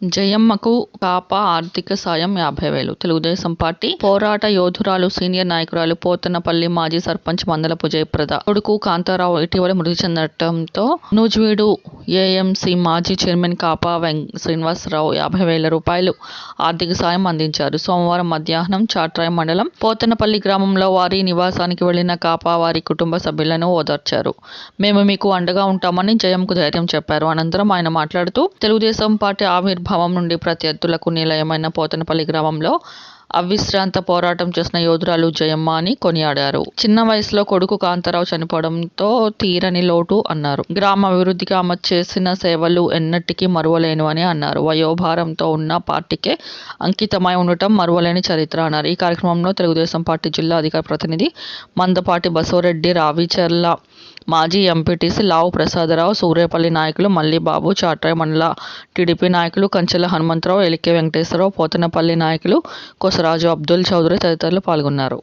జయమ్మకు కాపా ఆర్థిక సాయం యాభై వేలు. తెలుగుదేశం పార్టీ పోరాట యోధురాలు సీనియర్ నాయకురాలు పోతనపల్లి మాజీ సర్పంచ్ మందలపు జయప్రద కొడుకు కాంతారావు ఇటీవల మృతి చెందడంతో నూజివీడు ఏఎంసీ మాజీ చైర్మన్ కాపా వెంక శ్రీనివాసరావు యాభై వేల రూపాయలు ఆర్థిక సాయం అందించారు. సోమవారం మధ్యాహ్నం చాట్రాయ్ మండలం పోతనపల్లి గ్రామంలో వారి నివాసానికి వెళ్ళిన కాపా వారి కుటుంబ సభ్యులను ఓదార్చారు. మేము మీకు అండగా ఉంటామని జయంకు ధైర్యం చెప్పారు. అనంతరం ఆయన మాట్లాడుతూ తెలుగుదేశం పార్టీ ఆవిర్భావం నుండి ప్రత్యర్థులకు నిలయమైన పోతనపల్లి గ్రామంలో అవిశ్రాంత పోరాటం చేసిన యోధురాలు జయమ్మ అని కొనియాడారు. చిన్న వయసులో కొడుకు కాంతారావు చనిపోవడంతో తీరని లోటు అన్నారు. గ్రామ అభివృద్ధికి ఆమె చేసిన సేవలు ఎన్నటికీ మరువలేనివని అన్నారు. వయోభారంతో ఉన్న పార్టీకే అంకితమై ఉండటం మరువలేని చరిత్ర అన్నారు. ఈ కార్యక్రమంలో తెలుగుదేశం పార్టీ జిల్లా అధికార ప్రతినిధి మందపాటి బసవరెడ్డి రావిచర్ల మాజీ ఎంపీటీసీ లావు ప్రసాదరావు సూర్యపల్లి నాయకులు మల్లిబాబు చాట్రాయ్ మండల టీడీపీ నాయకులు కంచెల హనుమంతరావు ఎలికే వెంకటేశ్వరరావు పోతనపల్లి నాయకులు కొసరాజు అబ్దుల్ చౌదరి తదితరులు పాల్గొన్నారు.